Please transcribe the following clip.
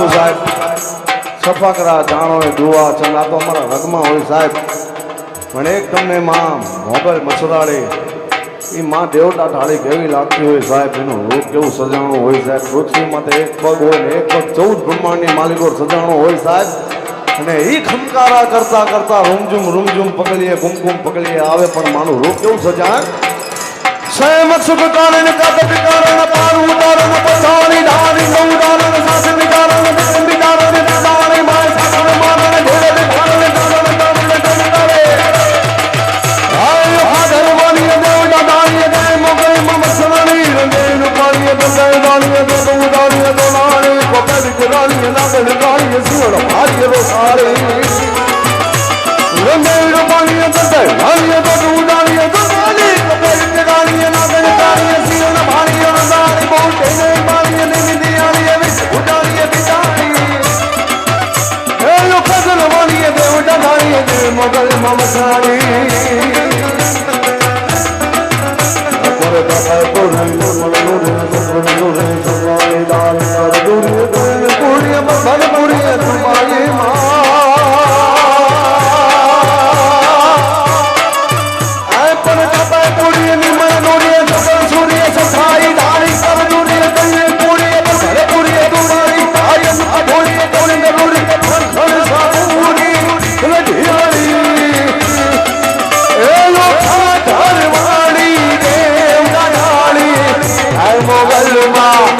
છું સાહેબ, સફકરા જાણો દુઆ ચંદ તો અમારા રગમાં હોય સાહેબ. પણ એક તમને માં મોબાઈલ મસરાડે એ માં દેવતા ઢાળી કેવી લાગતી હોય સાહેબ? એનું રૂપ કેવું સજાણું હોય સાહેબ? પૃથ્વીમાં તો એક પગ હોય એક પગ ચૌદ બ્રહ્માંડની માલિકો સજાણો હોય સાહેબ. અને એ ખમકારા કરતા કરતા રૂમઝુમ રૂમઝુમ પકડીએ કુમકુમ પકડીએ, આવે પણ માનું રૂપ કેવું સજાણ? સંયમ સુખ કારણ કાત કારણ પાર ઉદારણ રૂપાણી દંડે દાણી દે તો ઉદારી તો નાણી કોપર વિકરાણી નાગણ ગાણી સુવળ ભાર્ય રો સારે. રંગે રૂપાણી દંડે દાણી દે તો ઉદારી તો નાણી કોપર વિકરાણી નાગણ ગાણી સુવળ ભાર્ય રો સારે. બોલ ને મારી ને નિધિયાણી વિસ ਵਿੱਚ ਉਡਾਣੀਆਂ હે યો ફજલ વાણી દેવ ਦੇ ਉਡਾਣੀਆਂ ਦੇ મમ સરણી 감사합니다.